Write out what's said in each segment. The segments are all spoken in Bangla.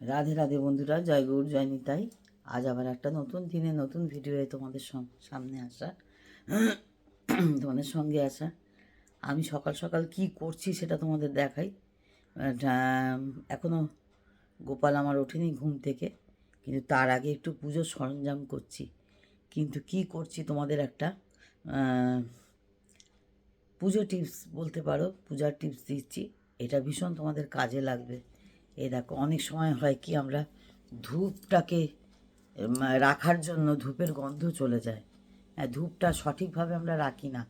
রাধে রাধে বন্ধুরা, জয় গৌর, জয় নিতাই। আজ আবার একটা নতুন দিনে নতুন ভিডিওয়ে তোমাদের সামনে আসা। তোমাদের সঙ্গে আসা। আমি সকাল সকাল কি করছি সেটা তোমাদের দেখাই। এখনও গোপাল আমার ওঠেনি ঘুম থেকে, কিন্তু তার আগে একটু পুজোর সরঞ্জাম করছি। কিন্তু কি করছি তোমাদের একটা পুজো টিপস বলতে পারো, পূজার টিপস দিচ্ছি। এটা ভীষণ তোমাদের কাজে লাগবে। এই দেখো, অনেক সময় হয় কি আমরা ধূপটাকে রাখার জন্য ধূপের গন্ধ চলে যায়। হ্যাঁ ধূপটা সঠিকভাবে আমরা রাখি না।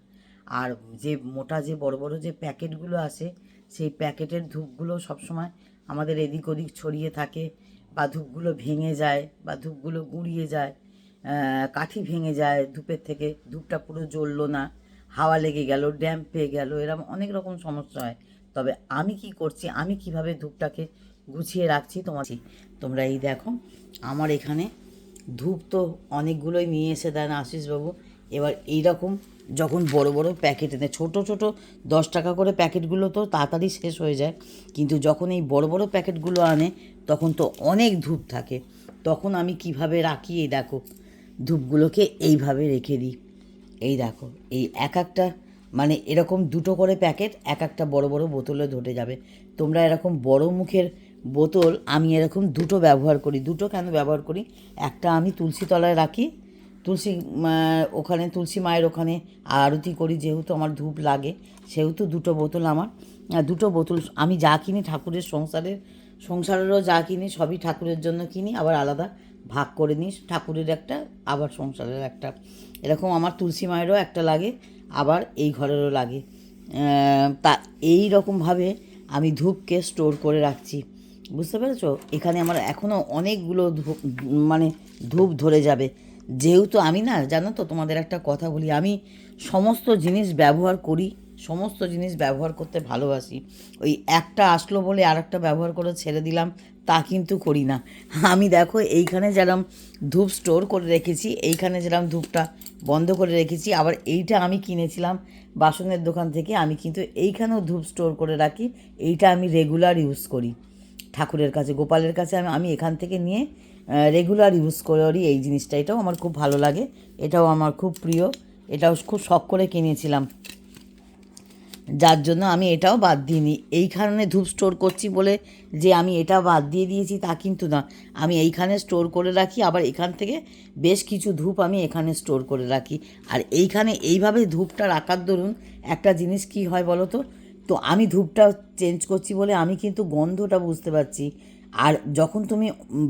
আর যে মোটা যে বড় বড় যে প্যাকেটগুলো আসে, সেই প্যাকেটের ধূপগুলো সবসময় আমাদের এদিক ওদিক ছড়িয়ে থাকে বা ধূপগুলো ভেঙে যায় বা ধূপগুলো গুঁড়িয়ে যায় কাঠি ভেঙে যায় ধূপের থেকে, ধূপটা পুরো জ্বললো না, হাওয়া লেগে গেল ড্যাম্প পেয়ে গেল এরকম অনেক রকম সমস্যা হয়। তবে আমি কি করছি, আমি কীভাবে ধূপটাকে গুছিয়ে রাখছি তোমার তোমরা এই দেখো, আমার এখানে ধূপ তো অনেকগুলোই নিয়ে এসে দেন আশিসবাবু এবার এইরকম যখন বড় বড় প্যাকেট এনে, ছোট ছোট দশ টাকা করে প্যাকেটগুলো তো তাড়াতাড়ি শেষ হয়ে যায়। কিন্তু যখন এই বড় বড় প্যাকেটগুলো আনে, তখন তো অনেক ধূপ থাকে। তখন আমি কীভাবে রাখি, এই দেখো, ধূপগুলোকে এইভাবে রেখে দিই। এই দেখো, এই এক একটা মানে এরকম দুটো করে প্যাকেট এক একটা বড় বড় বোতলে ধরে যাবে। তোমরা এরকম বড় মুখের বোতল, আমি এরকম দুটো ব্যবহার করি। দুটো কেন ব্যবহার করি? একটা আমি তুলসী তলায় রাখি, তুলসী ওখানে, তুলসী মায়ের ওখানে আরতি করি, যেহেতু আমার ধূপ লাগে, সেহেতু দুটো বোতল আমার। দুটো বোতল আমি যা কিনি ঠাকুরের সংসারের, সংসারেরও যা কিনি, সবই ঠাকুরের জন্য কিনি, আবার আলাদা ভাগ করে নিই, ঠাকুরের একটা, আবার সংসারের একটা। এরকম আমার তুলসী মায়েরও একটা লাগে, আবার এই ঘরেরও লাগে। তা এই রকমভাবে আমি ধূপকে স্টোর করে রাখছি। বুঝতে পেরেছ? এখানে আমার এখনও অনেকগুলো ধূপ মানে ধূপ ধরে যাবে। যেহেতু আমি না, জানো তো, তোমাদের একটা কথা বলি, আমি সমস্ত জিনিস ব্যবহার করি, সমস্ত জিনিস ব্যবহার করতে ভালোবাসি। ওই একটা আসলো বলে আর একটা ব্যবহার করে ছেড়ে দিলাম, তা কিন্তু করি না। আমি দেখো, এইখানে যেরকম ধূপ স্টোর করে রেখেছি, এইখানে যেরকম ধূপটা বন্ধ করে রেখেছি, আবার এইটা আমি কিনেছিলাম বাসনের দোকান থেকে, আমি কিন্তু এইখানেও ধূপ স্টোর করে রাখি, এইটা আমি রেগুলার ইউজ করি। ঠাকুরের কাছে, গোপালের কাছে আমি আমি এখান থেকে নিয়ে রেগুলার ইউজ করি এই জিনিসটা। এটাও আমার খুব ভালো লাগে। এটাও আমার খুব প্রিয়। এটাও খুব শখ করে কিনেছিলাম। যার জন্য আমি এটাও বাদ দিইনি। এইখানে ধূপ স্টোর করছি বলে যে আমি এটা বাদ দিয়ে দিয়েছি, তা কিন্তু না। আমি এইখানে স্টোর করে রাখি, আবার এখান থেকে বেশ কিছু ধূপ আমি এখানে স্টোর করে রাখি। আর এইখানে এইভাবে ধূপটা রাখার দরুন একটা জিনিস কি হয় বলো তো তো আমি ধূপটা চেঞ্জ করছি বলে আমি কিন্তু গন্ধটা বুঝতে পারছি। আর যখন তুমি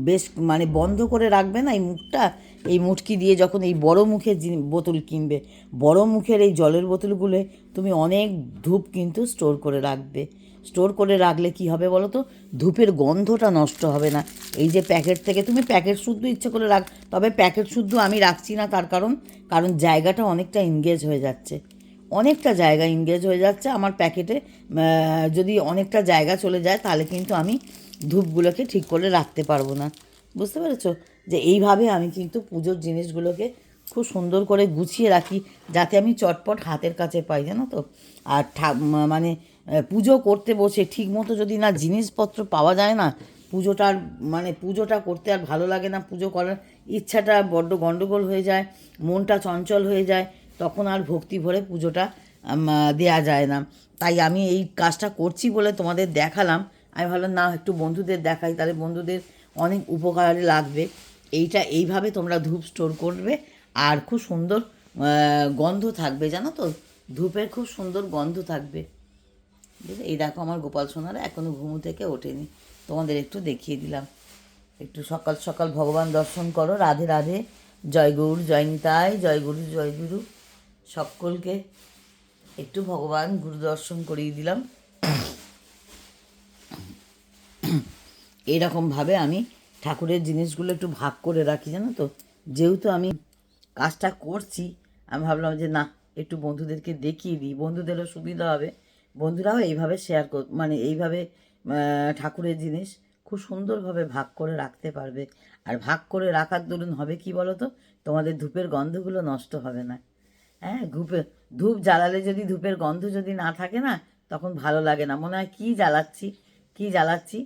বেশ মানে বন্ধ করে রাখবে না এই মুখটা, এই মুটকি দিয়ে যখন এই বড় মুখের বোতল কিনবে, বড় মুখের এই জলের বোতলগুলো তুমি অনেক ধূপ কিন্তু স্টোর করে রাখবে। স্টোর করে রাখলে কি হবে বলো তো? ধূপের গন্ধটা নষ্ট হবে না। এই যে প্যাকেট থেকে তুমি প্যাকেট শুদ্ধ ইচ্ছে করে রাখ তবে প্যাকেট শুদ্ধ আমি রাখছি না তার কারণ কারণ জায়গাটা অনেকটা এনগেজ হয়ে যাচ্ছে। অনেকটা জায়গা ইংগেজ হয়ে যাচ্ছে আমার প্যাকেটে যদি অনেকটা জায়গা চলে যায়, তাহলে কিন্তু আমি ধূপগুলোকে ঠিক করে রাখতে পারব না। বুঝতে পেরেছ? যে এইভাবে আমি কিন্তু পুজোর জিনিসগুলোকে খুব সুন্দর করে গুছিয়ে রাখি, যাতে আমি চটপট হাতের কাছে পাই, জানো তো? আর মানে পুজো করতে বসে ঠিক মতো যদি না জিনিসপত্র পাওয়া যায় না পুজোটার মানে পুজোটা করতে আর ভালো লাগে না, পুজো করার ইচ্ছাটা বড্ড গণ্ডগোল হয়ে যায়, মনটা চঞ্চল হয়ে যায়। তখন আর ভক্তি ভরে পুজোটা দেয়া যায় না। তাই আমি এই কাজটা করছি বলে তোমাদের দেখালাম। আমি ভাবলাম, না, একটু বন্ধুদের দেখাই, তাহলে বন্ধুদের অনেক উপকারে লাগবে। এইটা এইভাবে তোমরা ধূপ স্টোর করবে আর খুব সুন্দর গন্ধ থাকবে, জানো তো? ধূপের খুব সুন্দর গন্ধ থাকবে। এই দেখো আমার গোপাল সোনারা এখনও ঘুমু থেকে ওঠেনি। তোমাদের একটু দেখিয়ে দিলাম। একটু সকাল সকাল ভগবান দর্শন করো। রাধে রাধে। জয় গৌর, জয় নিতাই। জয় গুরু জয় গুরু। সকলকে একটু ভগবান গুরু দর্শন করিয়ে দিলাম। এরকমভাবে আমি ঠাকুরের জিনিসগুলো একটু ভাগ করে রাখি, জানো তো? যেহেতু আমি কাজটা করছি, আমি ভাবলাম যে না, একটু বন্ধুদেরকে দেখিয়ে দিই। বন্ধুদেরও সুবিধা হবে। বন্ধুরাও এইভাবে শেয়ার কর মানে এইভাবে ঠাকুরের জিনিস খুব সুন্দরভাবে ভাগ করে রাখতে পারবে। আর ভাগ করে রাখার দরুন হবে কি বলো তো? তোমাদের ধূপের গন্ধগুলো নষ্ট হবে না। হ্যাঁ ধূপে, ধূপ জ্বালালে যদি ধূপের গন্ধ যদি না থাকে না, তখন ভালো লাগে না। মনে হয় কী জ্বালাচ্ছি কী জ্বালাচ্ছি?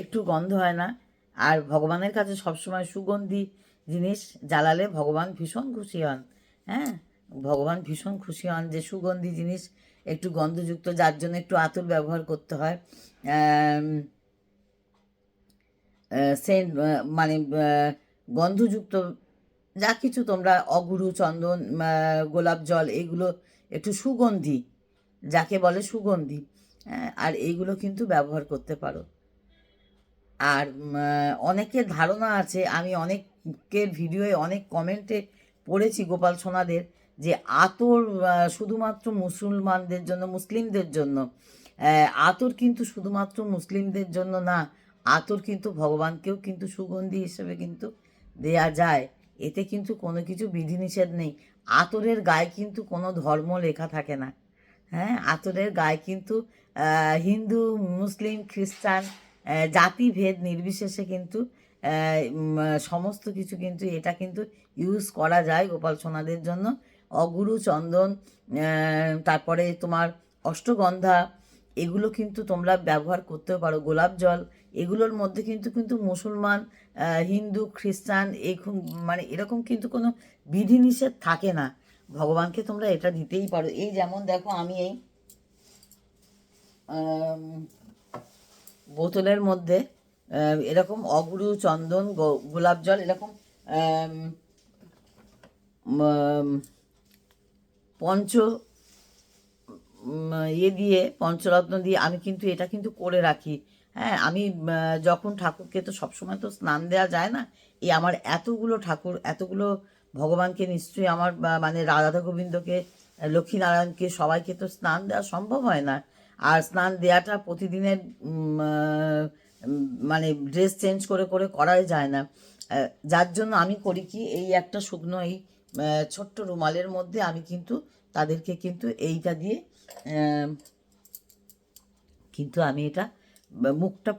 একটু গন্ধ হয় না। আর ভগবানের কাছে সবসময় সুগন্ধি জিনিস জ্বালালে ভগবান ভীষণ খুশি হন। হ্যাঁ ভগবান ভীষণ খুশি হন যে সুগন্ধি জিনিস একটু গন্ধযুক্ত, যার জন্য একটু আতর ব্যবহার করতে হয়। সেন্ট মানে গন্ধযুক্ত যা কিছু তোমরা অগুরু চন্দন গোলাপ জল এগুলো একটু সুগন্ধি যাকে বলে সুগন্ধি হ্যাঁ, আর এইগুলো কিন্তু ব্যবহার করতে পারো। আর অনেকের ধারণা আছে আমি অনেকের ভিডিওয়ে অনেক কমেন্টে পড়েছি গোপাল সোনাদের যে আতর শুধুমাত্র মুসলমানদের জন্য মুসলিমদের জন্য আতর কিন্তু শুধুমাত্র মুসলিমদের জন্য না আতর কিন্তু ভগবানকেও কিন্তু সুগন্ধি হিসেবে কিন্তু দেয়া যায়। এতে কিন্তু কোনো কিছু বিধিনিষেধ নেই। আতরের গায়ে কিন্তু কোনো ধর্ম লেখা থাকে না। হ্যাঁ আতরের গায়ে কিন্তু হিন্দু, মুসলিম, খ্রিস্টান জাতিভেদ নির্বিশেষে কিন্তু সমস্ত কিছু কিন্তু এটা কিন্তু ইউজ করা যায় গোপাল সোনাদের জন্য। অগুরু, চন্দন তারপরে তোমার অষ্টগন্ধা, এগুলো কিন্তু তোমরা ব্যবহার করতেও পারো। গোলাপ জল এগুলোর মধ্যে কিন্তু কিন্তু মুসলমান হিন্দু, খ্রিস্টান এখন মানে এরকম কিন্তু কোনো বিধিনিষেধ থাকে না। ভগবানকে তোমরা এটা দিতেই পারো। এই যেমন দেখো আমি এই বোতলের মধ্যে এরকম অগুরু, চন্দন গোলাপ জল, এরকম পঞ্চ ইয়ে দিয়ে, পঞ্চরত্ন দিয়ে আমি কিন্তু এটা কিন্তু করে রাখি। হ্যাঁ আমি যখন ঠাকুরকে তো সবসময় তো স্নান দেওয়া যায় না, এই আমার এতগুলো ঠাকুর, এতগুলো ভগবানকে নিশ্চয়ই আমার মানে রাধা গোবিন্দকে, লক্ষ্মীনারায়ণকে সবাইকে তো স্নান দেওয়া সম্ভব হয় না। আর স্নান দেওয়াটা প্রতিদিনের মানে ড্রেস চেঞ্জ করে করে করাই যায় না। যার জন্য আমি করি কি, এই একটা শুকনো, এই ছোট্ট রুমালের মধ্যে আমি কিন্তু তাদেরকে কিন্তু এইটা দিয়ে কিন্তু আমি এটা মুখটা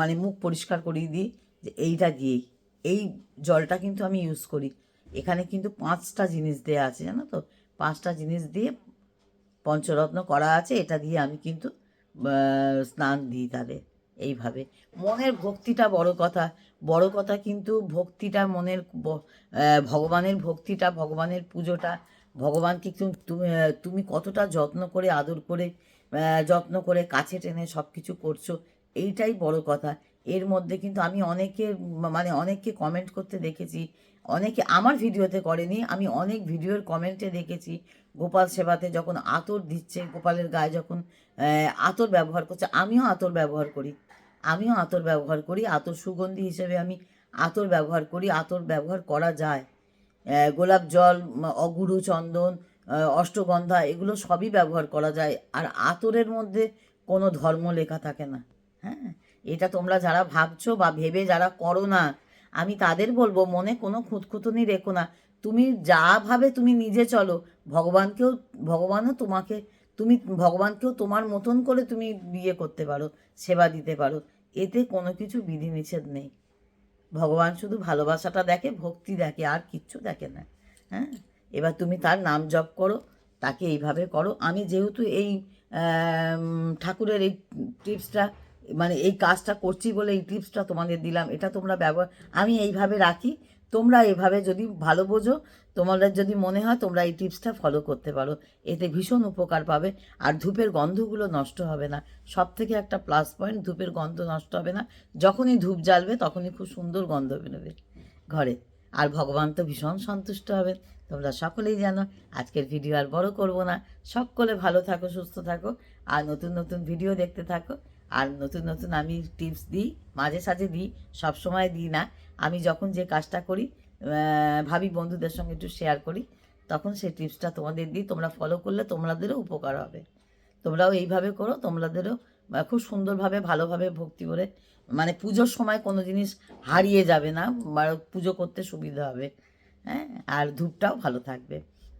মানে মুখ পরিষ্কার করিয়ে দিই যে এইটা দিয়েই এই জলটা কিন্তু আমি ইউজ করি। এখানে কিন্তু পাঁচটা জিনিস দেওয়া আছে, জানো তো? পাঁচটা জিনিস দিয়ে পঞ্চরত্ন করা আছে, এটা দিয়ে আমি কিন্তু স্নান দিই তাদের, এইভাবে। মনের ভক্তিটা বড় কথা বড় কথা কিন্তু ভক্তিটা মনের ভগবানের ভক্তিটা, ভগবানের পুজোটা, ভগবানকে তুমি কতটা যত্ন করে, আদর করে যত্ন করে কাছে টেনে সব কিছু করছ, এইটাই বড় কথা। এর মধ্যে কিন্তু আমি অনেকের মানে অনেককে কমেন্ট করতে দেখেছি, অনেকে আমার ভিডিওতে করেনি, আমি অনেক ভিডিওর কমেন্টে দেখেছি, গোপাল সেবাতে যখন আতর দিচ্ছে, গোপালের গায়ে যখন আতর ব্যবহার করছে, আমিও আতর ব্যবহার করি, আমিও আতর ব্যবহার করি, আতর সুগন্ধি হিসেবে আমি আতর ব্যবহার করি, আতর ব্যবহার করা যায়। গোলাপ জল অগুরু চন্দন অষ্টগন্ধা, এগুলো সবই ব্যবহার করা যায়। আর আতরের মধ্যে কোনো ধর্ম লেখা থাকে না। হ্যাঁ? এটা তোমরা যারা ভাবছ বা ভেবে যারা করো না, আমি তাদের বলব, মনে কোনো খুঁতখুতুনি রেখো না। তুমি যা ভাবে তুমি নিজে চলো। ভগবানকেও, ভগবানও তোমাকে, তুমি ভগবানকেও তোমার মতন করে তুমি বিয়ে করতে পারো, সেবা দিতে পারো। এতে কোনো কিছু বিধিনিষেধ নেই। ভগবান শুধু ভালোবাসাটা দেখে, ভক্তি দেখে, আর কিচ্ছু দেখে না। হ্যাঁ? এবার তুমি তার নাম জপ করো, তাকে এইভাবে করো। আমি যেহেতু এই ঠাকুরের এই টিপসটা মানে এই কাজটা করছি বলে এই টিপসটা তোমাদের দিলাম, এটা তোমরা ব্যবহার, আমি এইভাবে রাখি। তোমরা এভাবে যদি ভালো বোঝো, তোমাদের যদি মনে হয় তোমরা এই টিপসটা ফলো করতে পারো। এতে ভীষণ উপকার পাবে, আর ধূপের গন্ধগুলো নষ্ট হবে না। সব থেকে একটা প্লাস পয়েন্ট ধূপের গন্ধ নষ্ট হবে না। যখনই ধূপ জ্বালবে, তখনই খুব সুন্দর গন্ধ বেরোবে ঘরে। আর ভগবান তো ভীষণ সন্তুষ্ট হবেন। তোমরা সকলেই জানো আজকের ভিডিও আর বড় করব না। সকলে ভালো থাকো, সুস্থ থাকো, আর নতুন নতুন ভিডিও দেখতে থাকো। আর নতুন নতুন আমি টিপস দিই, মাঝে সাঝে দিই, সব সময় দিই না। আমি যখন যে কাজটা করি ভাবি বন্ধুদের সঙ্গে একটু শেয়ার করি, তখন সেই টিপসটা তোমাদের দিই। তোমরা ফলো করলে তোমাদেরও উপকার হবে। তোমরাও এইভাবে করো, তোমাদেরও খুব সুন্দরভাবে, ভালোভাবে ভক্তি করে মানে পুজোর সময় কোনো জিনিস হারিয়ে যাবে না পুজো করতে সুবিধা হবে। হ্যাঁ? আর ধূপটাও ভালো থাকবে।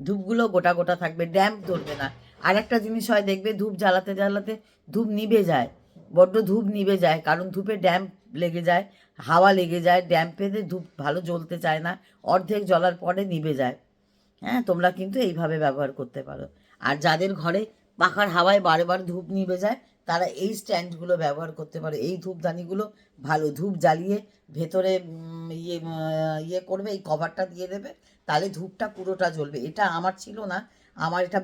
ধূপগুলো গোটা গোটা থাকবে ড্যাম্প ধরবে না। আর একটা জিনিস হয়, দেখবে ধূপ জ্বালাতে জ্বালাতে ধূপ নিভে যায়। বড্ড ধূপ নিভে যায়, কারণ ধূপে ড্যাম্প লেগে যায়, হাওয়া লেগে যায় ড্যাম্পেতে ধূপ ভালো জ্বলতে চায় না, অর্ধেক জ্বলার পরে নিভে যায়। হ্যাঁ তোমরা কিন্তু এইভাবে ব্যবহার করতে পারো। আর যাদের ঘরে পাখার হাওয়ায় বারে বারে ধূপ নিভে যায় তারা এই স্ট্যান্ডগুলো ব্যবহার করতে পারে। এই ধূপদানিগুলো ভালো ধূপ জ্বালিয়ে ভেতরে ইয়ে ইয়ে করবে, এই কভারটা দিয়ে দেবে, তাহলে ধূপটা পুরোটা জ্বলবে। এটা আমার ছিল না। আমার এটা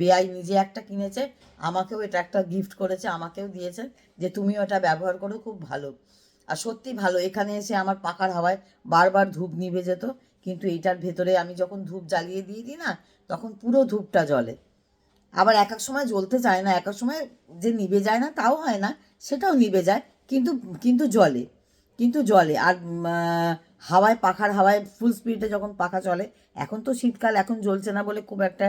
বেআই নিজে একটা কিনেছে, আমাকেও এটা একটা গিফট করেছে, আমাকেও দিয়েছে যে তুমিও এটা ব্যবহার করো, খুব ভালো। আর সত্যি ভালো, এখানে এসে আমার পাখার হাওয়ায় বারবার ধূপ নিভে যেত, কিন্তু এইটার ভেতরে আমি যখন ধূপ জ্বালিয়ে দিয়ে দিই না, তখন পুরো ধূপটা জ্বলে। আবার এক এক সময় জ্বলতে চায় না, এক এক সময় যে নিবে যায় না তাও হয় না, সেটাও নিবে যায়, কিন্তু কিন্তু জলে কিন্তু জলে আর হাওয়ায়, পাখার হাওয়ায় ফুল স্পিডে যখন পাখা চলে, এখন তো শীতকাল, এখন জ্বলছে না বলে খুব একটা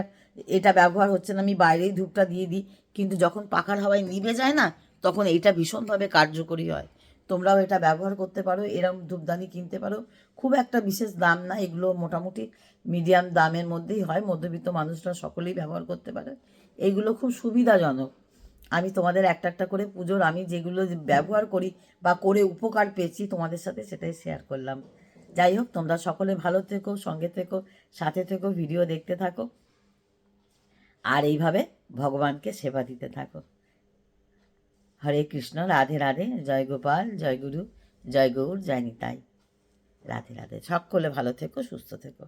এটা ব্যবহার হচ্ছে না। আমি বাইরেই ধূপটা দিয়ে দিই, কিন্তু যখন পাখার হাওয়ায় নিভে যায় না, তখন এইটা ভীষণভাবে কার্যকরী হয়। তোমরাও এটা ব্যবহার করতে পারো, এরম ধূপদানি কিনতে পারো। খুব একটা বিশেষ দাম না, এগুলো মোটামুটি মিডিয়াম দামের মধ্যেই হয়, মধ্যবিত্ত মানুষরা সকলেই ব্যবহার করতে পারে। এইগুলো খুব সুবিধাজনক। আমি তোমাদের একটা একটা করে পুজোর আমি যেগুলো ব্যবহার করি বা করে উপকার পেয়েছি তোমাদের সাথে সেটাই শেয়ার করলাম। যাই হোক, তোমরা সকলে ভালো থেকো, সঙ্গে থেকো, সাথে থেকো ভিডিও দেখতে থাকো। আর এইভাবে ভগবানকে সেবা দিতে থাকো। হরে কৃষ্ণ, রাধে রাধে, জয় গোপাল, জয় গুরু, জয় গৌর, জয় নিতাই। রাধে রাধে, সকলে ভালো থেকো, সুস্থ থেকো।